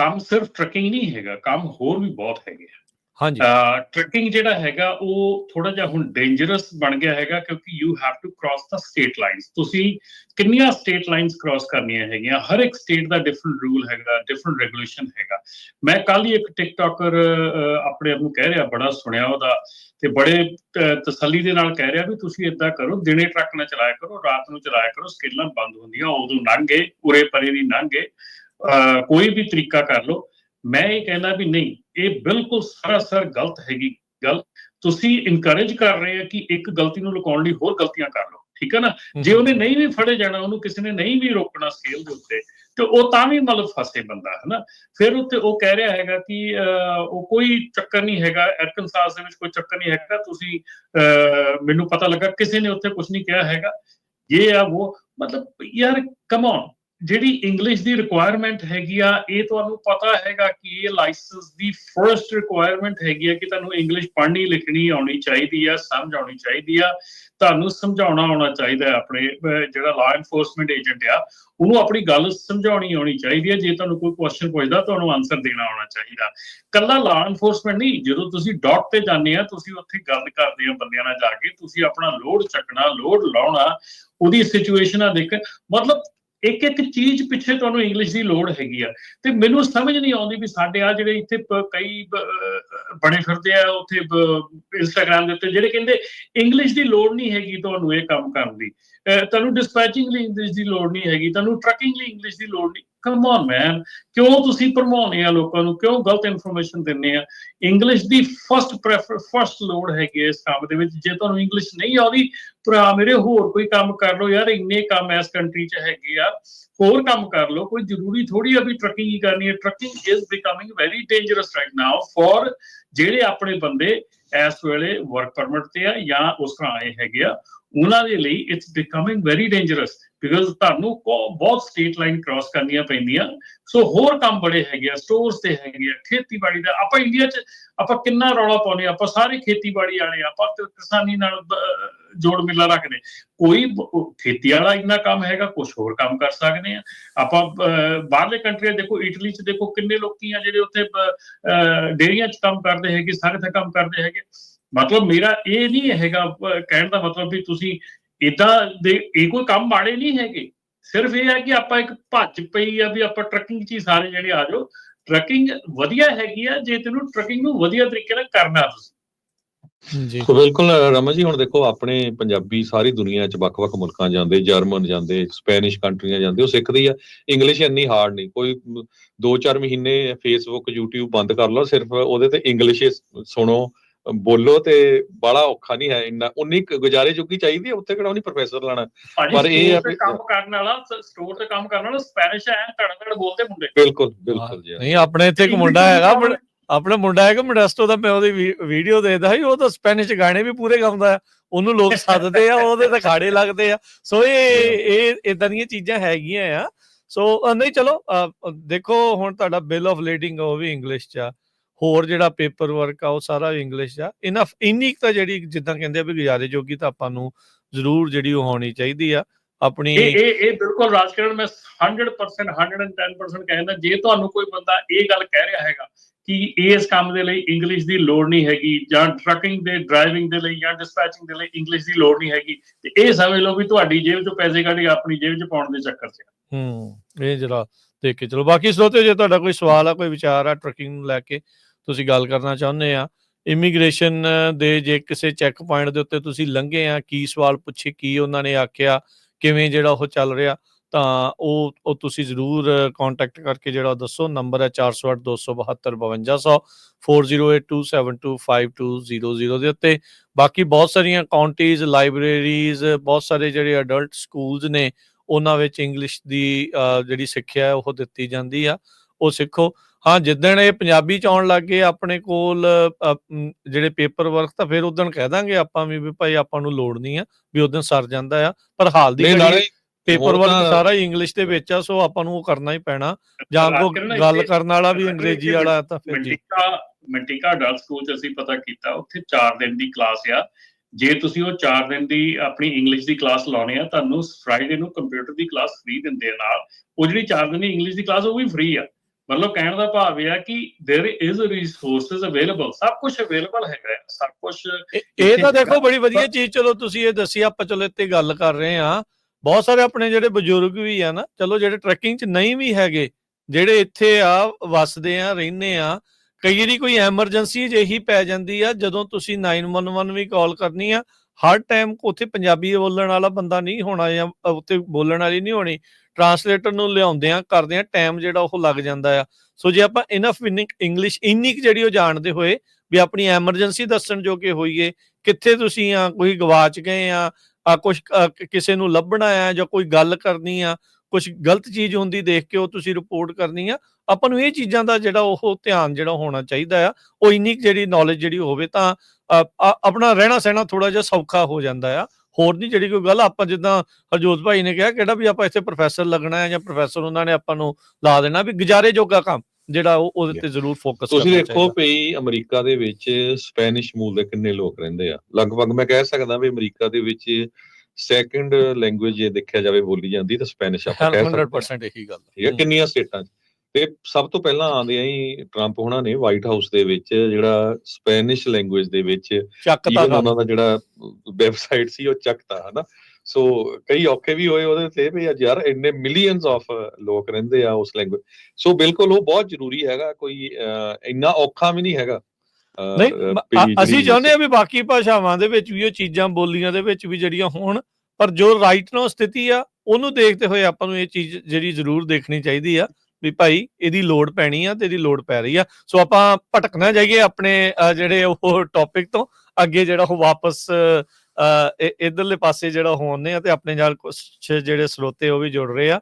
ਕੰਮ ਸਿਰਫ ਟਰੱਕਿੰਗ ਨਹੀਂ ਹੈਗਾ ਕੰਮ ਹੋਰ ਵੀ ਬਹੁਤ ਹੈਗੇ ਆ। ਹਾਂਜੀ। ਟਰੱਕਿੰਗ ਜਿਹੜਾ ਹੈਗਾ ਉਹ ਥੋੜਾ ਜਿਹਾ ਹੁਣ ਡੇਂਜਰਸ ਬਣ ਗਿਆ ਹੈਗਾ ਕਿਉਂਕਿ you have to cross the state lines ਤੁਸੀਂ ਕਿੰਨੀਆਂ ਸਟੇਟ ਲਾਈਨਸ ਕ੍ਰਾਸ ਕਰਨੀਆਂ ਹੈਗੀਆਂ? ਹਰ ਇੱਕ ਸਟੇਟ ਦਾ ਡਿਫਰੈਂਟ ਰੂਲ ਹੈਗਾ ਡਿਫਰੈਂਟ ਰੈਗੂਲੇਸ਼ਨ ਹੈਗਾ। ਮੈਂ ਕੱਲ ਹੀ ਇੱਕ ਟਿਕਟੋਕਰ ਆਪਣੇ ਆਪ ਨੂੰ ਕਹਿ ਰਿਹਾ ਬੜਾ ਸੁਣਿਆ ਉਹਦਾ ਤੇ ਬੜੇ ਤਸੱਲੀ ਦੇ ਨਾਲ ਕਹਿ ਰਿਹਾ ਵੀ ਤੁਸੀਂ ਇਦਾਂ ਕਰੋ ਦਿਨੇ ਟਰੱਕ ਨਾ ਚਲਾਇਆ ਕਰੋ ਰਾਤ ਨੂੰ ਚਲਾਇਆ ਕਰੋ ਸਕੇਲਾਂ ਬੰਦ ਹੁੰਦੀਆਂ ਉਦੋਂ ਲੰਘੇ ਉਰੇ ਪਰੇ ਦੀ ਲੰਘੇ ਕੋਈ ਵੀ ਤਰੀਕਾ ਕਰ ਲਓ ਮੈਂ ਇਹ ਕਹਿੰਦਾ ਵੀ ਨਹੀਂ ਇਹ ਬਿਲਕੁਲ ਸਰਾਸਰ ਗਲਤ ਹੈਗੀ ਗੱਲ। ਤੁਸੀਂ ਇਨਕਰੇਜ ਕਰ ਰਹੇ ਆ ਕਿ ਇੱਕ ਗਲਤੀ ਨੂੰ ਲੁਕਾਉਣ ਲਈ ਹੋਰ ਗਲਤੀਆਂ ਕਰ ਲਓ ਠੀਕ ਹੈ ਨਾ? ਜੇ ਉਹਨੇ ਨਹੀਂ ਵੀ ਫੜੇ ਜਾਣਾ ਉਹਨੂੰ ਕਿਸੇ ਨੇ ਨਹੀਂ ਵੀ ਰੋਕਣਾ ਸਕੇਲ ਦੇ ਉੱਤੇ ਤੇ ਉਹ ਤਾਂ ਵੀ ਮਤਲਬ ਫਸੇ ਬੰਦਾ ਹੈ ਨਾ ਫਿਰ ਉੱਤੇ ਉਹ ਕਹਿ ਰਿਹਾ ਹੈਗਾ ਕਿ ਉਹ ਕੋਈ ਚੱਕਰ ਨਹੀਂ ਹੈਗਾ ਐਰਕਨਸਾਸ ਦੇ ਵਿੱਚ ਕੋਈ ਚੱਕਰ ਨਹੀਂ ਹੈਗਾ। ਤੁਸੀਂ ਮੈਨੂੰ ਪਤਾ ਲੱਗਾ ਕਿਸੇ ਨੇ ਉੱਥੇ ਕੁਝ ਨਹੀਂ ਕਿਹਾ ਹੈਗਾ। ਇਹ ਆ ਉਹ ਮਤਲਬ ਯਾਰ ਕਮ ਔਨ ਜਿਹੜੀ ਇੰਗਲਿਸ਼ ਦੀ ਰਿਕੁਆਇਰਮੈਂਟ ਹੈਗੀ ਆ, ਇਹ ਤੁਹਾਨੂੰ ਪਤਾ ਹੈਗਾ ਕਿ ਇਹ ਲਾਇਸੈਂਸ ਦੀ ਫਰਸਟ ਰਿਕੁਆਇਰਮੈਂਟ ਹੈਗੀ ਆ ਕਿ ਤੁਹਾਨੂੰ ਇੰਗਲਿਸ਼ ਪੜ੍ਹਨੀ, ਲਿਖਣੀ ਆਉਣੀ ਚਾਹੀਦੀ ਆ, ਸਮਝ ਆਉਣੀ ਚਾਹੀਦੀ ਆ। ਤੁਹਾਨੂੰ ਸਮਝਾਉਣਾ ਆਉਣਾ ਚਾਹੀਦਾ ਆਪਣੇ ਜਿਹੜਾ ਲਾਅ ਐਨਫੋਰਸਮੈਂਟ ਏਜੰਟ ਆ, ਉਹਨੂੰ ਆਪਣੀ ਗੱਲ ਸਮਝਾਉਣੀ ਆਉਣੀ ਚਾਹੀਦੀ ਹੈ ਜੇ ਤੁਹਾਨੂੰ ਕੋਈ ਕੁਐਸਚਨ ਪੁੱਛਦਾ, ਤੁਹਾਨੂੰ ਆਨਸਰ ਦੇਣਾ ਆਉਣਾ ਚਾਹੀਦਾ। ਕੱਲਾ ਲਾ ਐਨਫੋਰਸਮੈਂਟ ਨਹੀਂ, ਜਦੋਂ ਤੁਸੀਂ ਡਾਟ ਤੇ ਜਾਂਦੇ ਆ, ਤੁਸੀਂ ਉੱਥੇ ਗੱਲ ਕਰਦੇ ਆ ਬੰਦਿਆਂ ਨਾਲ ਜਾ ਕੇ, ਤੁਸੀਂ ਆਪਣਾ ਲੋਡ ਚੱਕਣਾ ਲੋਡ ਲਾਉਣਾ, ਉਹਦੀ ਸਿਚੁਏਸ਼ਨਾਂ ਦੇਖ। ਮਤਲਬ ਇੱਕ ਇੱਕ ਚੀਜ਼ ਪਿੱਛੇ ਤੁਹਾਨੂੰ ਇੰਗਲਿਸ਼ ਦੀ ਲੋੜ ਹੈਗੀ ਆ। ਤੇ ਮੈਨੂੰ ਸਮਝ ਨਹੀਂ ਆਉਂਦੀ ਵੀ ਸਾਡੇ ਆ ਜਿਹੜੇ ਇੱਥੇ ਪ- ਕਈ ਬਣੇ ਫਿਰਦੇ ਆ, ਉੱਥੇ ਇੰਸਟਾਗ੍ਰam ਦੇ ਉੱਤੇ, ਜਿਹੜੇ ਕਹਿੰਦੇ ਇੰਗਲਿਸ਼ ਦੀ ਲੋੜ ਨਹੀਂ ਹੈਗੀ ਤੁਹਾਨੂੰ ਇਹ ਕੰਮ ਕਰਨ ਦੀ। ਤੁਹਾਨੂੰ ਡਿਸਪੈਚਿੰਗ ਲਈ ਇੰਗਲਿਸ਼ ਦੀ ਲੋੜ ਨਹੀਂ ਹੈਗੀ, ਤੁਹਾਨੂੰ ਟਰੱਕਿੰਗ ਲਈ ਇੰਗਲਿਸ਼ ਦੀ ਲੋੜ ਨਹੀਂ। ਕਮ ਔਨ ਮੈਨ ਕਿਉਂ ਤੁਸੀਂ ਭਰਮਾਉਂਦੇ ਆ ਲੋਕਾਂ ਨੂੰ? ਕਿਉਂ ਗਲਤ ਇਨਫੋਰਮੇਸ਼ਨ ਦਿੰਦੇ ਆ? ਇੰਗਲਿਸ਼ ਦੀ ਫਰਸਟ ਪ੍ਰੈਫਰ ਫਰਸਟ ਲੋੜ ਹੈਗੀ ਹੈ ਇਸ ਕੰਮ ਦੇ ਵਿੱਚ। ਜੇ ਤੁਹਾਨੂੰ ਇੰਗਲਿਸ਼ ਨਹੀਂ ਆਉਂਦੀ, ਭਰਾ ਮੇਰੇ, ਹੋਰ ਕੋਈ ਕੰਮ ਕਰ ਲਓ ਯਾਰ। ਇੰਨੇ ਕੰਮ ਇਸ ਕੰਟਰੀ 'ਚ ਹੈਗੇ ਆ। ਹੋਰ ਕੰਮ ਕਰ ਲਓ। ਕੋਈ ਜ਼ਰੂਰੀ ਥੋੜੀ ਆ ਵੀ ਟਰੱਕਿੰਗ ਹੀ ਕਰਨੀ ਹੈ। Trucking is becoming very dangerous right now for ਜਿਹੜੇ ਆਪਣੇ ਬੰਦੇ ਇਸ ਵੇਲੇ ਵਰਕ ਪਰਮਿਟ ਤੇ ਆ ਜਾਂ ਉਸ ਤਰ੍ਹਾਂ ਆਏ ਹੈਗੇ ਆ, ਉਹਨਾਂ ਦੇ ਲਈ it's becoming very dangerous because ਤੁਹਾਨੂੰ ਬਹੁਤ ਸਟੇਟ ਲਾਈਨ ਕ੍ਰਾਸ ਕਰਨੀਆਂ ਪੈਂਦੀਆਂ। ਸੋ ਹੋਰ ਕੰਮ ਬੜੇ ਹੈਗੇ ਆ ਸਟੋਰਸ ਤੇ ਹੈਗੇ ਆ, ਖੇਤੀਬਾੜੀ ਦਾ, ਆਪਾਂ ਇੰਡੀਆ 'ਚ ਆਪਾਂ ਕਿੰਨਾ ਰੌਲਾ ਪਾਉਂਦੇ ਆ, ਆਪਾਂ ਸਾਰੇ ਖੇਤੀਬਾੜੀ ਵਾਲੇ ਆ, ਆਪਾਂ ਕਿਸਾਨੀ ਨਾਲ ਜੋੜ ਮੇਲਾ ਰੱਖਦੇ। ਕੋਈ ਖੇਤੀ ਵਾਲਾ ਇੰਨਾ ਕੰਮ ਹੈਗਾ ਕੁਝ ਹੋਰ ਕੰਮ ਕਰ ਸਕਦੇ ਆ ਆਪਾਂ ਅਹ, ਬਾਹਰਲੇ ਕੰਟਰੀਆਂ ਦੇਖੋ ਇਟਲੀ 'ਚ ਦੇਖੋ ਕਿੰਨੇ ਲੋਕੀ ਆ ਜਿਹੜੇ ਉੱਥੇ ਬ- ਡੇਅਰੀਆਂ 'ਚ ਕੰਮ ਕਰਦੇ ਹੈਗੇ ਸਾਰੇ ਤੇ ਕੰਮ ਕਰਦੇ ਹੈਗੇ। ਮਤਲਬ ਮੇਰਾ ਇਹ ਨਹੀਂ ਹੈਗਾ ਕਹਿਣ ਦਾ ਮਤਲਬ ਵੀ ਤੁਸੀਂ ਇਦਾਂ ਦੇ ਇਹ ਕੋਈ ਕੰਮ ਮਾੜੇ ਨਹੀਂ ਹੈਗੇ। ਸਿਰਫ ਇਹ ਹੈ ਕਿ ਆਪਾਂ ਇੱਕ ਭੱਜ ਪਈ ਆ ਵੀ ਆਪਾਂ ਟਰੱਕਿੰਗ 'ਚ ਹੀ ਸਾਰੇ ਜਿਹੜੇ ਆ ਜਾਓ। ਟਰੱਕਿੰਗ ਵਧੀਆ ਹੈਗੀ ਆ ਜੇ ਤੈਨੂੰ ਟਰੱਕਿੰਗ ਨੂੰ ਵਧੀਆ ਤਰੀਕੇ ਨਾਲ ਕਰਨਾ ਤੁਸੀਂ। ਜੀ। ਸੋ ਬਿਲਕੁਲ ਰਮਨ ਜੀ ਹੁਣ ਦੇਖੋ ਆਪਣੇ ਪੰਜਾਬੀ ਸਾਰੀ ਦੁਨੀਆ 'ਚ ਵੱਖ-ਵੱਖ ਮੁਲਕਾਂ ਜਾਂਦੇ ਜਰਮਨ ਜਾਂਦੇ ਸਪੈਨਿਸ਼ ਕੰਟਰੀਆਂ ਜਾਂਦੇ ਉਹ ਸਿੱਖਦੇ ਆ। ਇੰਗਲਿਸ਼ ਇੰਨੀ ਹਾਰਡ ਨਹੀਂ ਕੋਈ 2-4 ਮਹੀਨੇ ਫੇਸਬੁੱਕ YouTube ਬੰਦ ਕਰ ਲਓ ਸਿਰਫ ਉਹਦੇ ਤੇ ਇੰਗਲਿਸ਼ ਸੁਣੋ ਬੋਲੋ ਤੇ ਬੜਾ ਔਖਾ ਨਹੀਂ ਹੈ ਇੰਨਾ। ਉਨੀ ਕੁ ਗੁਜ਼ਾਰੇ ਜੋਗੀ ਚਾਹੀਦੀ ਹੈ ਉੱਥੇ ਕਿਹੜਾ ਨਹੀਂ ਪ੍ਰੋਫੈਸਰ ਲਾਣਾ। ਭਾਜੀ ਪਰ ਇਹ ਆ ਸਟੋਰ ਤੇ ਵੀ- ਕੰਮ ਕਰਨ ਵਾਲਾ ਸਟੋਰ ਤੇ ਕੰਮ ਕਰਨ ਵਾਲਾ ਸਪੈਨਿਸ਼ ਹੈ ਧੜ ਧੜ ਬੋਲਦੇ ਮੁੰਡੇ। ਬਿਲਕੁਲ ਬਿਲਕੁਲ ਜੀ। ਨਹੀਂ ਆਪਣੇ ਇੱਥੇ ਇੱਕ ਮੁੰਡਾ ਹੈਗਾ ਬੜਾ- ਆਪਣਾ ਮੁੰਡਾ ਹੈਗਾ ਮੋਡੈਸਟੋ ਦਾ ਮੈਂ ਉਹਦੀ ਵੀਡੀਓ ਦੇਖਦਾ ਸੀ, ਉਹ ਤਾਂ ਸਪੈਨਿਸ਼ ਗਾਣੇ ਵੀ ਪੂਰੇ ਗਾਉਂਦਾ ਉਹਨੂੰ ਲੋਕ ਸੱਦਦੇ ਆ, ਉਹਦੇ ਤਾਂ ਖਾੜੇ ਲੱਗਦੇ ਆ। ਸੋ ਇਹ ਇਹ ਇਦਾਂ ਦੀਆਂ ਚੀਜ਼ਾਂ ਹੈਗੀਆਂ ਆ। ਸੋ ਨਹੀਂ, ਚਲੋ ਦੇਖੋ ਹੁਣ ਤੁਹਾਡਾ ਬਿਲ ਆਫ ਲੀਡਿੰਗ ਉਹ ਵੀ ਇੰਗਲਿਸ਼ ਚ ਆ। ਹੋਰ ਜਿਹੜਾ ਪੇਪਰ ਵਰਕ ਆ, ਉਹ ਸਾਰਾ ਇੰਗਲਿਸ਼ ਚ ਆ। ਇਨਫ ਇੰਨੀ ਕੁ ਤਾਂ ਜਿਹੜੀ ਜਿੱਦਾਂ ਕਹਿੰਦੇ ਆ ਵੀ ਗੁਜ਼ਾਰੇ ਜੋਗੀ ਤਾਂ ਆਪਾਂ ਨੂੰ ਜ਼ਰੂਰ ਜਿਹੜੀ ਉਹ ਹੋਣੀ ਚਾਹੀਦੀ ਆ। ਆਪਣੀ ਇਹ ਇਹ ਇਹ ਬਿਲਕੁਲ ਰਾਜਕਰਨ ਮੈਂ 100% 110% ਕਹਿੰਦਾ ਜੇ ਤੁਹਾਨੂੰ ਕੋਈ ਬੰਦਾ ਇਹ ਗੱਲ ਕਹਿ ਰਿਹਾ ਹੈਗਾ ਕਿ ਇਸ ਕੰਮ ਦੇ ਲਈ ਇੰਗਲਿਸ਼ ਦੀ ਲੋੜ ਨਹੀਂ ਹੈਗੀ ਜਾਂ ਟਰੱਕਿੰਗ ਦੇ ਡਰਾਈਵਿੰਗ ਦੇ ਲਈ ਜਾਂ ਡਿਸਪੈਚਿੰਗ ਦੇ ਲਈ ਇੰਗਲਿਸ਼ ਦੀ ਲੋੜ ਨਹੀਂ ਹੈਗੀ ਤੇ ਇਹ ਸਮਝ ਲਓ ਵੀ ਤੁਹਾਡੀ ਜੇਬ ਚੋਂ ਪੈਸੇ ਕੱਢ ਕੇ ਆਪਣੀ ਜੇਬ 'ਚ ਪਾਉਣ ਦੇ ਚੱਕਰ 'ਚ। ਹੂੰ ਇਹ ਜਰਾ ਦੇਖ ਕੇ ਚਲੋ ਬਾਕੀ ਸਰੋਤੇ ਜੇ ਤੁਹਾਡਾ ਕੋਈ ਸਵਾਲ ਆ ਕੋਈ ਵਿਚਾਰ ਆ ਟਰੱਕਿੰਗ ਨੂੰ ਲੈ ਕੇ ਤੁਸੀਂ ਗੱਲ ਕਰਨਾ ਚਾਹੁੰਦੇ ਆ ਇਮੀਗ੍ਰੇਸ਼ਨ ਦੇ ਜੇ ਕਿਸੇ ਚੈੱਕ ਪੁਆਇੰਟ ਦੇ ਉੱਤੇ ਤੁਸੀਂ ਲੰਘੇ ਆ ਕੀ ਸਵਾਲ ਪੁੱਛੇ ਕੀ ਉਹਨਾਂ ਨੇ ਆਖਿਆ ਕਿਵੇਂ ਜਿਹੜਾ ਉਹ ਚੱਲ ਰਿਹਾ, ਤਾਂ ਉਹ ਉਹ ਤੁਸੀਂ ਜ਼ਰੂਰ ਕੰਟੈਕਟ ਕਰਕੇ ਜਿਹੜਾ ਦੱਸੋ ਨੰਬਰ ਹੈ 408 272 5200 4082725200 ਦੇ ਉੱਤੇ। ਬਾਕੀ ਬਹੁਤ ਸਾਰੀਆਂ ਕਾਉਂਟੀਜ਼ ਲਾਇਬ੍ਰੇਰੀਜ਼ ਬਹੁਤ ਸਾਰੇ ਜਿਹੜੇ ਅਡਲਟ ਸਕੂਲਸ ਨੇ, ਉਹਨਾਂ ਵਿੱਚ ਇੰਗਲਿਸ਼ ਦੀ ਜਿਹੜੀ ਸਿੱਖਿਆ ਹੈ, ਉਹ ਦਿੱਤੀ ਜਾਂਦੀ ਆ। ਉਹ ਸਿੱਖੋ। ਹਾਂ ਜਿੱਦਣ ਇਹ ਪੰਜਾਬੀ ਚ ਆਉਣ ਲੱਗੇ ਆਪਣੇ ਕੋਲ ਜਿਹੜੇ ਪੇਪਰ ਵਰਕ ਤਾਂ ਫਿਰ ਉਦੋਂ ਕਹਿ ਦਾਂਗੇ ਆਪਾਂ ਵੀ ਵੀ ਭਾਈ ਆਪਾਂ ਨੂੰ ਲੋੜ ਨਹੀਂ ਆ ਵੀ ਉਦੋਂ ਸਰ ਜਾਂਦਾ ਆ। ਪਰ ਹਾਲ ਦੀ ਘੜੀ ਪੇਪਰ ਵਰਕ ਸਾਰਾ ਹੀ ਇੰਗਲਿਸ਼ ਦੇ ਵਿੱਚ ਆ ਸੋ ਆਪਾਂ ਨੂੰ ਉਹ ਕਰਨਾ ਹੀ ਪੈਣਾ। ਜਾਂ ਕੋ ਗੱਲ ਕਰਨ ਵਾਲਾ ਵੀ ਅੰਗਰੇਜ਼ੀ ਵਾਲਾ ਤਾਂ ਫਿਰ ਜੀ। ਮੰਟਿਕਾ ਮੰਟਿਕਾ ਅਡਲਟ ਸਕੂਲ ਚ ਅਸੀਂ ਪਤਾ ਕੀਤਾ ਉੱਥੇ 4 ਦਿਨ ਦੀ ਕਲਾਸ ਆ। ਜੇ ਤੁਸੀਂ ਉਹ 4 ਦਿਨ ਦੀ ਆਪਣੀ ਇੰਗਲਿਸ਼ ਦੀ ਕਲਾਸ ਲਾਉਣੀ ਆ ਤੁਹਾਨੂੰ ਫਰਾਈਡੇ ਨੂੰ ਕੰਪਿਊਟਰ ਦੀ ਕਲਾਸ ਫ੍ਰੀ ਦਿੰਦੇ ਆ ਨਾਲ। ਉਹ ਜਿਹੜੀ 4 ਦਿਨ ਦੀ ਇੰਗਲਿਸ਼ ਦੀ ਕਲਾਸ ਉਹ ਵੀ ਫ੍ਰੀ ਆ। ਮਤਲਬ ਕਹਿਣ ਦਾ ਭਾਵ ਇਹ ਆ ਕਿ देयर इज ਰਿਸੋਰਸਸ ਅਵੇਲੇਬਲ ਸਭ ਕੁਝ ਅਵੇਲੇਬਲ ਹੈਗਾ ਹੈ, ਸਭ ਕੁਝ ਇਹ- ਇਹ ਤਾਂ ਦੇਖੋ ਬੜੀ ਵਧੀਆ ਚੀਜ਼ ਚਲੋ ਤੁਸੀਂ ਇਹ ਦੱਸੀ ਆਪਾਂ ਚਲੋ ਇੱਥੇ ਗੱਲ ਕਰ ਰਹੇ ਆ ਬਹੁਤ ਸਾਰੇ ਆਪਣੇ ਜਿਹੜੇ ਬਜ਼ੁਰਗ ਵੀ ਆ ਨਾ ਚਲੋ ਜਿਹੜੇ ਟਰੈਕਿੰਗ 'ਚ ਨਹੀਂ ਵੀ ਹੈਗੇ ਜਿਹੜੇ ਇੱਥੇ ਆ ਵਸਦੇ ਆ ਰਹਿੰਦੇ ਆ ਕਈ ਵਾਰੀ ਕੋਈ ਐਮਰਜੈਂਸੀ ਜਿਹੀ ਪੈ ਜਾਂਦੀ ਆ ਜਦੋਂ ਤੁਸੀਂ 911 ਵੀ ਕਾਲ ਕਰਨੀ ਆ ਹਰ ਟਾਈਮ ਉੱਥੇ ਪੰਜਾਬੀ ਬੋਲਣ ਵਾਲਾ ਬੰਦਾ ਨਹੀਂ ਹੋਣਾ ਜਾਂ ਉੱਥੇ ਬੋਲਣ ਵਾਲੀ ਨਹੀਂ ਹੋਣੀ ਟਰਾਂਸਲੇਟਰ ਨੂੰ ਲਿਆਉਂਦੇ ਆ ਕਰਦੇ ਆ ਟਾਈਮ ਜਿਹੜਾ ਉਹ ਲੱਗ ਜਾਂਦਾ ਆ। ਸੋ ਜੇ ਆਪਾਂ ਇਨਫ ਇੰਗਲਿਸ਼ ਇੰਨੀ ਕੁ ਜਿਹੜੀ ਉਹ ਜਾਣਦੇ ਹੋਏ ਵੀ ਆਪਣੀ ਐਮਰਜੈਂਸੀ ਦੱਸਣ ਜੋਗੇ ਹੋਈਏ, ਕਿੱਥੇ ਤੁਸੀਂ ਆ, ਕੋਈ ਗਵਾਚ ਗਏ ਆ ਆ ਕੁਝ ਕਿਸੇ ਨੂੰ ਲੱਭਣਾ ਆ ਜਾਂ ਕੋਈ ਗੱਲ ਕਰਨੀ ਆ ਕੁਝ ਗਲਤ ਚੀਜ਼ ਹੁੰਦੀ ਦੇਖ ਕੇ ਉਹ ਤੁਸੀਂ ਰਿਪੋਰਟ ਕਰਨੀ ਆ ਆਪਾਂ ਨੂੰ ਇਹ ਚੀਜ਼ਾਂ ਦਾ ਜਿਹੜਾ ਉਹ ਧਿਆਨ ਜਿਹੜਾ ਹੋਣਾ ਚਾਹੀਦਾ ਆ ਉਹ ਇੰਨੀ ਜਿਹੜੀ ਨੌਲੇਜ ਜਿਹੜੀ ਹੋਵੇ ਤਾਂ ਆਪਣਾ ਰਹਿਣਾ ਸਹਿਣਾ ਥੋੜਾ ਜਿਹਾ ਸੌਖਾ ਹੋ ਜਾਂਦਾ ਆ। ਹੋਰ ਨਹੀਂ ਜਿਹੜੀ ਕੋਈ ਗੱਲ ਆਪਾਂ ਜਿੱਦਾਂ ਹਰਜੋਤ ਭਾਈ ਨੇ ਕਿਹਾ ਕਿਹੜਾ ਵੀ ਆਪਾਂ ਇੱਥੇ ਪ੍ਰੋਫੈਸਰ ਲੱਗਣਾ ਹੈ ਜਾਂ ਪ੍ਰੋਫੈਸਰ ਉਹਨਾਂ ਨੇ ਆਪਾਂ ਨੂੰ ਲਾ ਦੇਣਾ ਵੀ ਗੁਜ਼ਾਰੇ ਜੋਗਾ ਕੰਮ ਜਿਹੜਾ ਉਹ ਉਹਦੇ ਤੇ ਜ਼ਰੂਰ ਫੋਕਸ ਤੁਸੀਂ ਦੇਖੋ ਭਈ ਅਮਰੀਕਾ ਦੇ ਵਿੱਚ ਸਪੈਨਿਸ਼ ਮੂਲ ਦੇ ਕਿੰਨੇ ਲੋਕ ਰਹਿੰਦੇ ਆ। ਲਗਭਗ ਮੈਂ ਕਹਿ ਸਕਦਾ ਵੀ ਅਮਰੀਕਾ ਦੇ ਵਿੱਚ ਸੈਕੰਡ ਲੈਂਗੁਏਜ ਜੇ ਦੇਖਿਆ ਜਾਵੇ ਬੋਲੀ ਜਾਂਦੀ ਤਾਂ ਸਪੈਨਿਸ਼ ਆਪਾਂ ਕਹਿ ਸਕਦੇ ਹਾਂ। 100% ਇਹੀ ਗੱਲ ਠੀਕ ਹੈ ਕਿੰਨੀਆਂ ਸਟੇਟਾਂ 'ਚ। ਤੇ ਸਭ ਤੋਂ ਪਹਿਲਾਂ ਆਉਂਦੇ ਆ ਹੀ ਟਰੰਪ ਹੋਣਾ ਨੇ ਵਾਈਟ ਹਾਊਸ ਦੇ ਵਿੱਚ ਜਿਹੜਾ ਸਪੈਨਿਸ਼ ਲੈਂਗੁਏਜ ਦੇ ਵਿੱਚ ਚੱਕਤਾ ਉਹਨਾਂ ਦਾ ਜਿਹੜਾ ਵੈਬਸਾਈਟ ਸੀ ਉਹ ਚੱਕਤਾ ਹਨਾ। ਸੋ ਕਈ ਔਖੇ ਵੀ ਹੋਏ ਉਹਦੇ ਤੇ ਵੀ ਅੱਜ ਯਾਰ ਇੰਨੇ ਮਿਲੀਅਨਸ ਆਫ ਲੋਕ ਰਹਿੰਦੇ ਆ ਉਸ ਲੈਂਗੁਏਜ ਸੋ ਬਿਲਕੁਲ ਉਹ ਬਹੁਤ ਜ਼ਰੂਰੀ ਹੈਗਾ ਕੋਈ ਇੰਨਾ ਔਖਾ ਵੀ ਨਹੀਂ ਹੈਗਾ। ਨਹੀਂ ਅ- ਅਸੀਂ ਚਾਹੁੰਦੇ ਆ ਵੀ ਬਾਕੀ ਭਾਸ਼ਾਵਾਂ ਦੇ ਵਿੱਚ ਵੀ ਉਹ ਚੀਜ਼ਾਂ ਬੋਲੀਆਂ ਦੇ ਵਿੱਚ ਵੀ ਜਿਹੜੀਆਂ ਹੋਣ ਪਰ ਜੋ ਰਾਈਟ ਨਾਲ ਸਥਿਤੀ ਆ ਉਹਨੂੰ ਦੇਖਦੇ ਹੋਏ ਆਪਾਂ ਨੂੰ ਇਹ ਚੀਜ਼ ਜਿਹੜੀ ਜ਼ਰੂਰ ਦੇਖਣੀ ਚਾਹੀਦੀ ਆ ਵੀ ਭਾਈ ਇਹਦੀ ਲੋੜ ਪੈਣੀ ਆ ਤੇ ਇਹਦੀ ਲੋੜ ਪੈ ਰਹੀ ਆ। ਸੋ ਆਪਾਂ ਭਟਕਣਾ ਜਾਈਏ ਆਪਣੇ ਅ, ਜਿਹੜੇ ਉਹ ਟੌਪਿਕ ਤੋਂ ਅੱਗੇ ਜਿਹੜਾ ਉਹ ਵਾਪਸ ਅ, ਇ- ਇਧਰਲੇ ਪਾਸੇ ਜਿਹੜਾ ਹੋਣੇ ਆ ਤੇ ਆਪਣੇ ਨਾਲ ਕੁਝ ਜਿਹੜੇ ਸਰੋਤੇ ਉਹ ਵੀ ਜੁੜ ਰਹੇ ਆ।